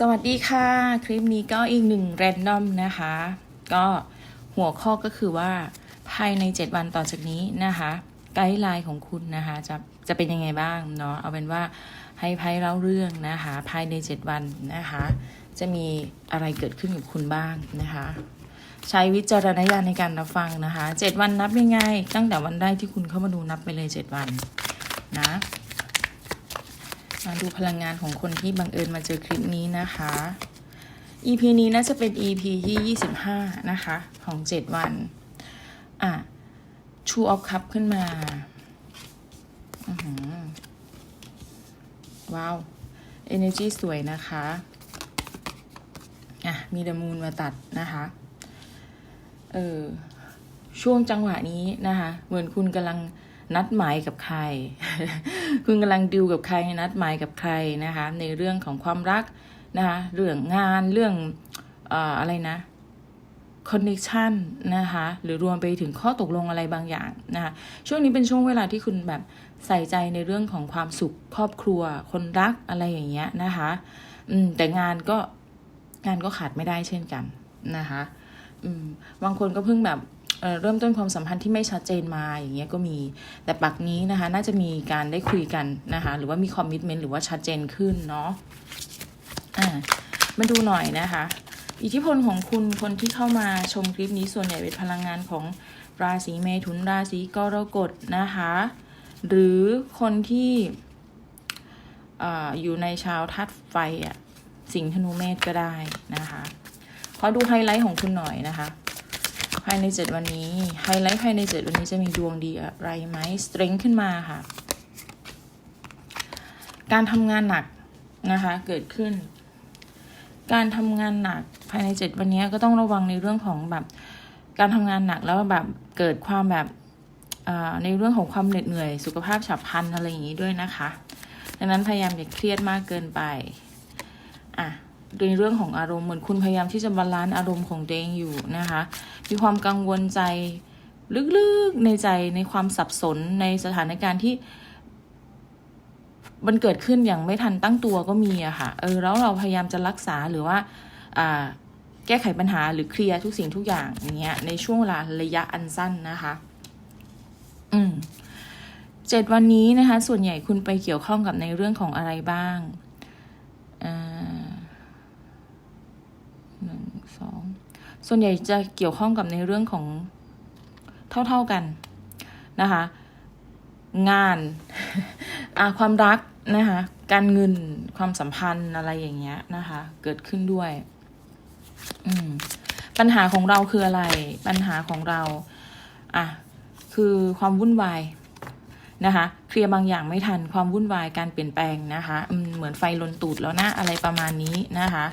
สวัสดีค่ะ คลิปนี้ก็อีกหนึ่งแรนดอมนะคะ ก็หัวข้อก็คือว่าภายใน 7 วันต่อจากนี้นะคะ ไกด์ไลน์ของคุณนะคะจะจะเป็นยังไงบ้างเนาะเอาเป็นว่าให้ไพ่เล่าเรื่องนะคะ ภายใน 7 วันนะคะ จะมีอะไรเกิดขึ้นกับคุณบ้างนะคะ ใช้วิจารณญาณในการรับฟังนะคะ 7 วันนับยังไง ตั้งแต่วันแรกที่คุณเข้ามาดูนับไปเลย 7 วันนะ มาดูพลังงานของคนที่บังเอิญมาเจอคลิปนี้นะคะ EP นี้น่าจะเป็น EP ที่ 25 นะคะ ของ 7 วัน อะชูออฟคัพขึ้นมาอือหือว้าว Energy สวยนะคะ อะ มีเดมูนมาตัดนะคะ เออ ช่วงจังหวะนี้นะคะ เหมือนคุณกำลัง นัดหมายกับใคร คุณกำลังดิวกับใครนัดหมายกับใครนะคะ ในเรื่องของความรักนะคะเรื่องงานเรื่องเอ่ออะไรนะคอนเนคชันนะคะหรือรวมไปถึงข้อตกลงอะไรบางอย่างนะคะช่วงนี้เป็นช่วงเวลาที่คุณแบบใส่ใจในเรื่องของความสุขครอบครัว คนรักอะไรอย่างเงี้ยนะคะอืมแต่งานก็งานก็ขาดไม่ได้เช่นกันนะคะอืมบางคนก็เพิ่งแบบ เริ่มต้นความสัมพันธ์ที่ไม่ชัดเจนมาอย่างเงี้ยก็มี แต่ปักนี้นะคะ น่าจะมีการได้คุยกันนะคะ หรือว่ามีคอมมิชเมนต์หรือว่าชัดเจนขึ้นเนาะอ่ามาดูหน่อยนะคะ อิทธิพลของคุณคนที่เข้ามาชมคลิปนี้ส่วนใหญ่เป็นพลังงานของราศีเมถุนราศีกรกฎนะคะ หรือคนที่อ่อยู่ในชาวธาตุไฟอะสิงธนูเมษก็ได้นะคะขอดูไฮไลท์ของคุณหน่อยนะคะ ภายในเจ็ดวันนี้ ไฮไลท์ภายในเจ็ดวันนี้จะมีดวงดีอะไรไหมสเตรงขึ้นมาค่ะ การทำงานหนักนะคะ เกิดขึ้น การทำงานหนักภายในเจ็ดวันนี้ก็ต้องระวังในเรื่องของแบบการทำงานหนักแล้วแบบเกิดความแบบในเรื่องของความเหน็ดเหนื่อย สุขภาพฉับพลันอะไรอย่างนี้ด้วยนะคะ ดังนั้นพยายามอย่าเครียดมากเกินไป อะ ในเรื่องของอารมณ์เหมือนคุณพยายามที่จะบาลานซ์อารมณ์ของตัวเองอยู่นะคะ มีความกังวลใจลึกๆในใจในความสับสนในสถานการณ์ที่ มันเกิดขึ้นอย่างไม่ทันตั้งตัวก็มีอะค่ะ เออแล้วเราพยายามจะรักษาหรือว่า อ่า แก้ไขปัญหาหรือเคลียร์ทุกสิ่งทุกอย่างอย่างเงี้ยในช่วงเวลาระยะอันสั้นนะคะ อืมเจ็ดวันนี้นะคะ ส่วนใหญ่คุณไปเกี่ยวข้องกับในเรื่องของอะไรบ้างอ่า หนึ่งสอง ส่วนใหญ่จะเกี่ยวข้องกับในเรื่องของเท่าๆกันนะคะ งานความรักนะคะ การเงินความสัมพันธ์อะไรอย่างเงี้ยนะคะ เกิดขึ้นด้วย ปัญหาของเราคืออะไร ปัญหาของเรา อะ คือความวุ่นวายนะคะเคลียร์บางอย่างไม่ทันความวุ่นวายการเปลี่ยนแปลงนะคะเหมือนไฟลนตูดแล้วนะอะไรประมาณนี้นะคะ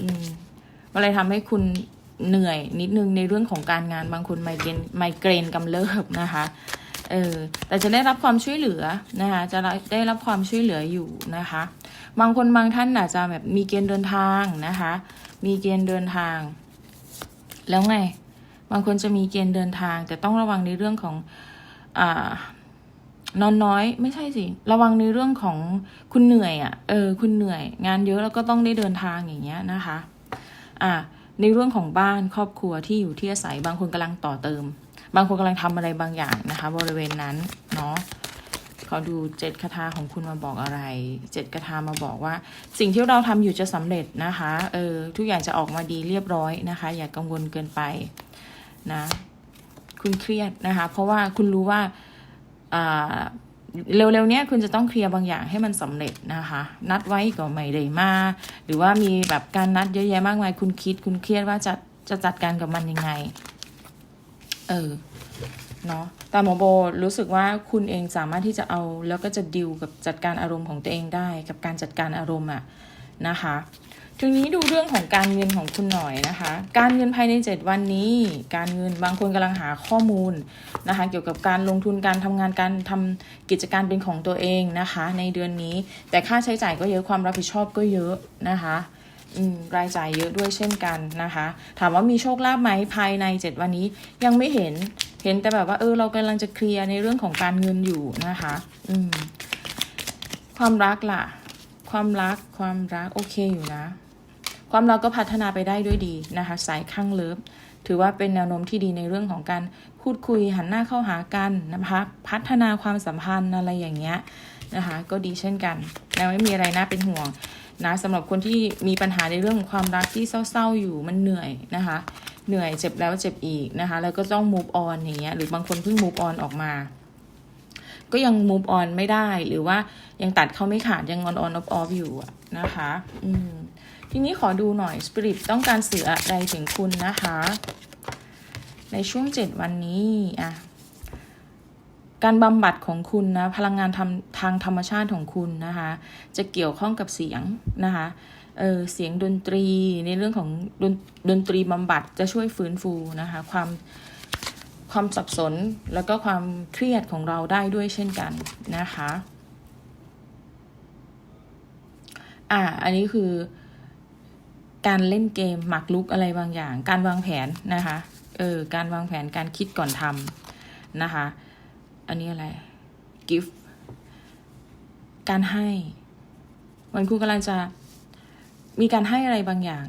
อืมมันเลยทำให้คุณ เหนื่อยนิดนึงในเรื่องของการงานบางคนไมเกรนไมเกรนกำเริบนะคะเออแต่จะได้รับความช่วยเหลือนะคะจะได้รับความช่วยเหลืออยู่นะคะ บางคนบางท่านอาจจะแบบมีเกณฑ์เดินทางนะคะ มีเกณฑ์เดินทาง แล้วไง บางคนจะมีเกณฑ์เดินทาง แต่ต้องระวังในเรื่องของอ่านอนน้อยไม่ใช่สิ ระวังในเรื่องของคุณเหนื่อยอะ่ะเออคุณเหนื่อย งานเยอะแล้วก็ต้องได้เดินทางอย่างเงี้ยนะคะ อ่า ในเรื่องของบ้านครอบครัวที่อยู่ที่อาศัยบางคนกำลังต่อเติม บางคนกำลังทำอะไรบางอย่างนะคะ บริเวณนั้นเนาะขอดูเจ็ดคาถาของคุณมาบอกอะไรเจ็ดคาถามาบอกว่า สิ่งที่เราทำอยู่จะสำเร็จนะคะเออทุกอย่างจะออกมาดีเรียบร้อยนะคะ อย่ากังวลเกินไปนะ คุณเครียดนะคะ เพราะว่าคุณรู้ว่าอ่า เร็วๆเนี้ยคุณจะต้องเคลียร์บางอย่างให้มันสำเร็จนะคะ นัดไว้ก็ไม่ได้มา หรือว่ามีแบบการนัดเยอะแยะมากมาย คุณคิด คุณเครียดว่าจะจะจัดการกับมันยังไง เออ เนาะแต่หมอโบรู้สึกว่าคุณเองสามารถที่จะเอาแล้วก็จะดิวกับจัดการอารมณ์ของตัวเองได้ กับการจัดการอารมณ์อะนะคะ ทีนี้ดูเรื่องของการเงินของคุณหน่อยนะคะ การเงินภายใน 7 วันนี้ การเงินบางคนกำลังหาข้อมูลนะคะ เกี่ยวกับการลงทุนการทำงานการทำกิจการเป็นของตัวเองนะคะ ในเดือนนี้ แต่ค่าใช้จ่ายก็เยอะความรับผิดชอบก็เยอะนะคะรายจ่ายเยอะด้วยเช่นกันนะคะ ถามว่ามีโชคลาภไหมภายใน 7 วันนี้ยังไม่เห็นเห็นแต่แบบว่าเออเรากำลังจะเคลียร์ในเรื่องของการเงินอยู่นะคะ อืม ความรักล่ะ ความรักความรักโอเคอยู่นะ ความรักก็พัฒนาไปได้ด้วยดีนะคะสายข้างเลิฟถือว่าเป็นแนวโน้มที่ดีในเรื่องของการพูดคุยหันหน้าเข้าหากันนะคะพัฒนาความสัมพันธ์อะไรอย่างเงี้ยนะคะก็ดีเช่นกันแล้วไม่มีอะไรน่าเป็นห่วงนะสำหรับคนที่มีปัญหาในเรื่องของความรักที่เศร้าๆอยู่มันเหนื่อยนะคะเหนื่อยเจ็บแล้วเจ็บอีกนะคะแล้วก็ต้อง move on อย่างเงี้ยหรือบางคนเพิ่ง move on ออกมา ก็ยัง move on ไม่ได้หรือว่ายังตัดเขาไม่ขาดยัง on on off off อยู่นะคะ อืม ทีนี้ขอดูหน่อย Spirit ต้องการสื่ออะไรถึงคุณนะคะ ในช่วงเจ็ดวันนี้อะการบำบัดของคุณนะพลังงานทำทางธรรมชาติของคุณนะคะ จะเกี่ยวข้องกับเสียงนะคะเออเสียงดนตรีในเรื่องของดนดนตรีบำบัดจะช่วยฟื้นฟูนะคะความความสับสนแล้วก็ความเครียดของเราได้ด้วยเช่นกันนะคะ อะอันนี้คือ การเล่นเกมหมากรุกอะไรบางอย่าง การวางแผนนะคะเออการวางแผนการคิดก่อนทำนะคะ อันนี้อะไร gift การให้เหมือนคุณกำลังจะมีการให้อะไรบางอย่าง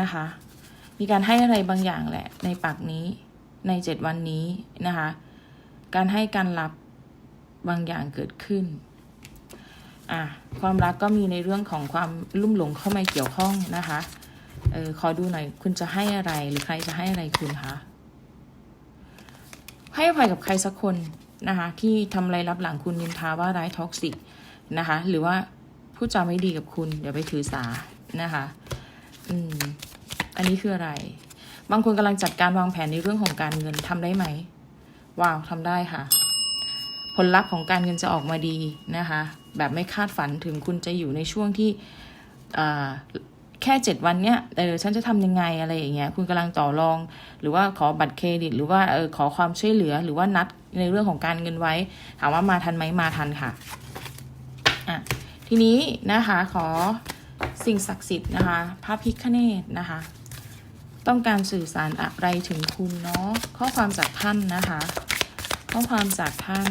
นะคะ มีการให้อะไรบางอย่างแหละ ในปากนี้ในเจ็ดวันนี้นะคะ การให้การรับบางอย่างเกิดขึ้น อะความรักก็มีในเรื่องของความลุ่มหลงเข้ามาเกี่ยวข้องนะคะเออขอดูหน่อยคุณจะให้อะไรหรือใครจะให้อะไรคุณคะให้อภัยกับใครสักคนนะคะที่ทำอะไรรับหลังคุณนินทาว่าร้ายท็อกซิกนะคะหรือว่าพูดจาไม่ดีกับคุณอย่าไปถือสานะคะอืมอันนี้คืออะไร บางคนกำลังจัดการวางแผนในเรื่องของการเงินทำได้ไหมว้าวทำได้ค่ะ ผลลัพธ์ของการเงินจะออกมาดีนะคะ แบบไม่คาดฝันถึงคุณจะอยู่ในช่วงที่แค่เจ็ดวันเนี้ยเออฉันจะทำยังไงอะไรอย่างเงี้ยคุณกำลังต่อรอง หรือว่าขอบัตรเครดิต หรือว่าเออขอความช่วยเหลือ หรือว่านัดในเรื่องของการเงินไว้ ถามว่ามาทันไหมมาทันค่ะอะทีนี้นะคะขอสิ่งศักดิ์สิทธิ์นะคะพระพิฆเนศนะคะ ต้องการสื่อสารอะไรถึงคุณเนาะข้อความจากท่านนะคะ ข้อความจากท่าน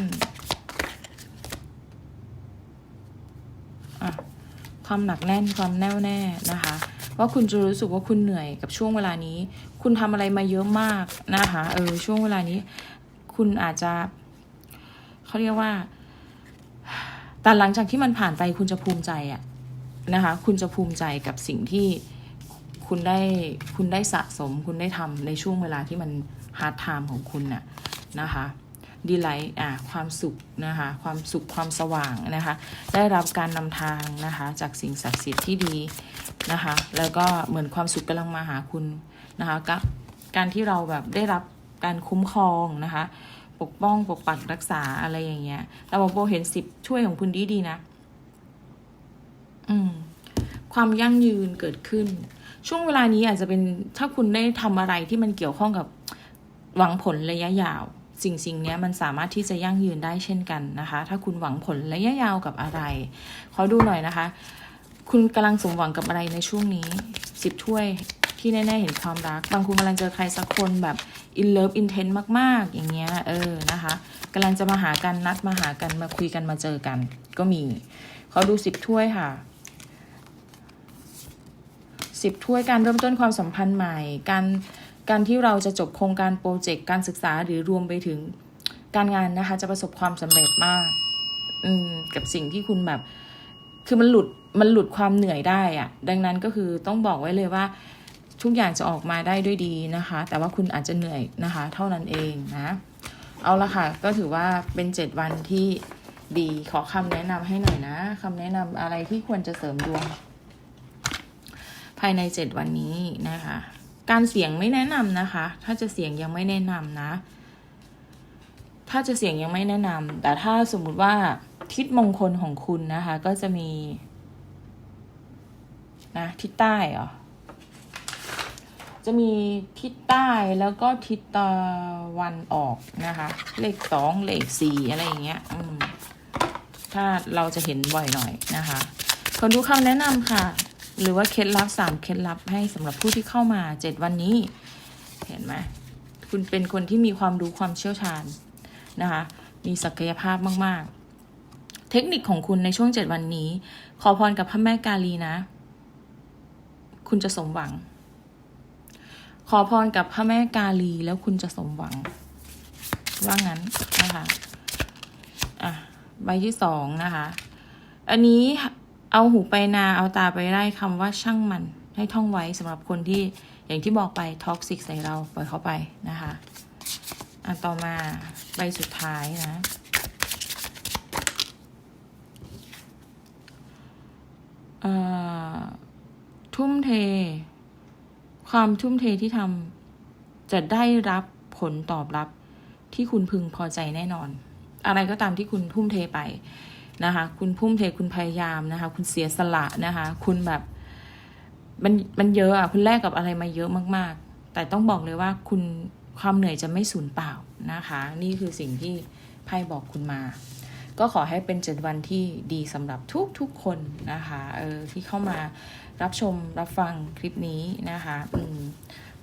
อะ ความหนักแน่นความแน่วแน่นะคะ ว่าคุณจะรู้สึกว่าคุณเหนื่อยกับช่วงเวลานี้ คุณทำอะไรมาเยอะมากนะคะเออช่วงเวลานี้ คุณอาจจะเขาเรียกว่า แต่หลังจากที่มันผ่านไปคุณจะภูมิใจอะนะคะ คุณจะภูมิใจกับสิ่งที่คุณได้คุณได้สะสม คุณได้ทำในช่วงเวลาที่มันฮาร์ดไทม์ของคุณน่ะนะคะ ดีไลท์อะความสุขนะคะความสุขความสว่างนะคะได้รับการนำทางนะคะจากสิ่งศักดิ์สิทธิ์ที่ดีนะคะแล้วก็เหมือนความสุขกำลังมาหาคุณนะคะกับการที่เราแบบได้รับการคุ้มครองนะคะปกป้องปกปักรักษาอะไรอย่างเงี้ยแต่บอกโบเห็นสิบช่วยของคุณดีดีนะอืมความยั่งยืนเกิดขึ้น ช่วงเวลานี้อาจจะเป็นถ้าคุณได้ทำอะไรที่มันเกี่ยวข้องกับหวังผลระยะยาว สิ่งสิ่งนี้มันสามารถที่จะยั่งยืนได้เช่นกันนะคะ ถ้าคุณหวังผลระยะยาวกับอะไร ขอดูหน่อยนะคะ คุณกำลังสมหวังกับอะไรในช่วงนี้สิบถ้วยที่แน่ๆเห็นความรัก บางคุณกำลังเจอใครสักคนแบบ in love intent มาก ๆ อย่างเงี้ยเออนะคะกำลังจะมาหากันนัดมาหากันมาคุยกันมาเจอกัน ก็มีขอดูสิบถ้วยค่ะสิบถ้วยการเริ่มต้นความสัมพันธ์ใหม่ การ การที่เราจะจบโครงการโปรเจกต์การศึกษาหรือรวมไปถึงการงานนะคะ จะประสบความสำเร็จมาก อืมกับสิ่งที่คุณแบบ คือมันหลุดมันหลุดความเหนื่อยได้อะดังนั้นก็คือต้องบอกไว้เลยว่าทุกอย่างจะออกมาได้ด้วยดีนะคะ แต่ว่าคุณอาจจะเหนื่อยนะคะ เท่านั้นเองนะ เอาละค่ะ ก็ถือว่าเป็นเจ็ดวันที่ดีขอคำแนะนำให้หน่อยนะคำแนะนำอะไรที่ควรจะเสริมดวง ภายในเจ็ดวันนี้นะคะ การเสี่ยงไม่แนะนำนะคะ ถ้าจะเสี่ยงยังไม่แนะนำนะ ถ้าจะเสี่ยงยังไม่แนะนำแต่ถ้าสมมุติว่าทิศมงคลของคุณนะคะ ก็จะมีนะทิศใต้เหรอจะมีทิศใต้แล้วก็ทิศตะวันออกนะคะ เลขสองเลขสี่อะไรอย่างเงี้ย อืม ถ้าเราจะเห็นบ่อยหน่อยนะคะคนดูคำแนะนำค่ะ หรือว่าเคล็ดลับสามเคล็ดลับให้สำหรับผู้ที่เข้ามาเจ็ดวันนี้ เห็นไหมคุณเป็นคนที่มีความรู้ความเชี่ยวชาญนะคะ มีศักยภาพมาก ๆ เทคนิคของคุณในช่วงเจ็ดวันนี้ ขอพรกับพระแม่กาลีนะ คุณจะสมหวัง ขอพรกับพระแม่กาลีแล้วคุณจะสมหวัง ว่างั้นนะคะอะใบที่สองนะคะ อันนี้ เอาหูไปนาเอาตาไปไล่คำว่าช่างมันให้ท่องไว้สำหรับคนที่อย่างที่บอกไปท็อกซิกใส่เราปล่อยเขาไปนะคะอะต่อมาใบสุดท้ายนะอ่อทุ่มเท ความทุ่มเทที่ทำจะได้รับผลตอบรับที่คุณพึงพอใจแน่นอน อะไรก็ตามที่คุณทุ่มเทไป นะคะ คุณพุ่มเทคุณพยายามนะคะ คุณเสียสละนะคะ คุณแบบ มันมันเยอะอะคุณแลกกับอะไรมาเยอะมาก ๆ แต่ต้องบอกเลยว่าคุณความเหนื่อยจะไม่สูญเปล่านะคะ นี่คือสิ่งที่ไพ่บอกคุณมา ก็ขอให้เป็นเจ็ดวันที่ดีสำหรับทุกๆคนนะคะเออที่เข้ามารับชมรับฟังคลิปนี้นะคะอืม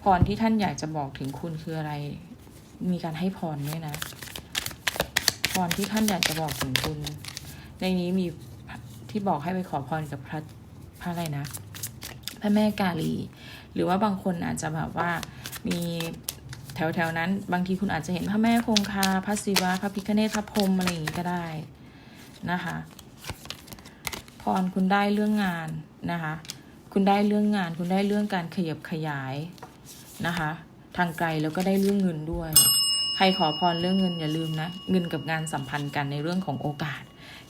พรที่ท่านอยากจะบอกถึงคุณคืออะไร มีการให้พรด้วยนะ พรที่ท่านอยากจะบอกถึงคุณ ในนี้มีที่บอกให้ไปขอพรกับพระพระอะไรนะ พระแม่กาลี หรือว่าบางคนอาจจะแบบว่ามีแถวๆนั้น บางทีคุณอาจจะเห็นพระแม่คงคา พระศิวะ พระพิฆเนศพระพรหมอะไรอย่างนี้ก็ได้นะคะพรคุณได้เรื่องงานนะคะ คุณได้เรื่องงาน คุณได้เรื่องการขยับขยายนะคะ ทางไกลแล้วก็ได้เรื่องเงินด้วย ใครขอพรเรื่องเงินอย่าลืมนะ เงินกับงานสัมพันธ์กันในเรื่องของโอกาส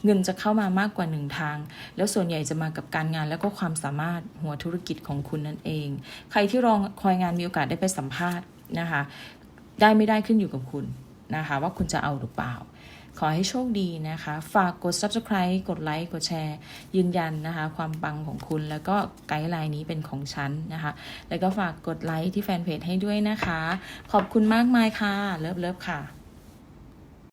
เงินจะเข้ามามากกว่าหนึ่งทาง แล้วส่วนใหญ่จะมากับการงานแล้วก็ความสามารถหัวธุรกิจของคุณนั่นเอง ใครที่รองคอยงานมีโอกาสได้ไปสัมภาษณ์นะคะ ได้ไม่ได้ขึ้นอยู่กับคุณนะคะ ว่าคุณจะเอาหรือเปล่า ขอให้โชคดีนะคะ ฝากกด subscribe กดไลค์กดแชร์ ยืนยันนะคะ ความปังของคุณแล้วก็ไกด์ไลน์นี้เป็นของฉันนะคะ แล้วก็ฝากกดไลค์ที่แฟนเพจให้ด้วยนะคะ ขอบคุณมากมายค่ะเลิฟเลิฟค่ะ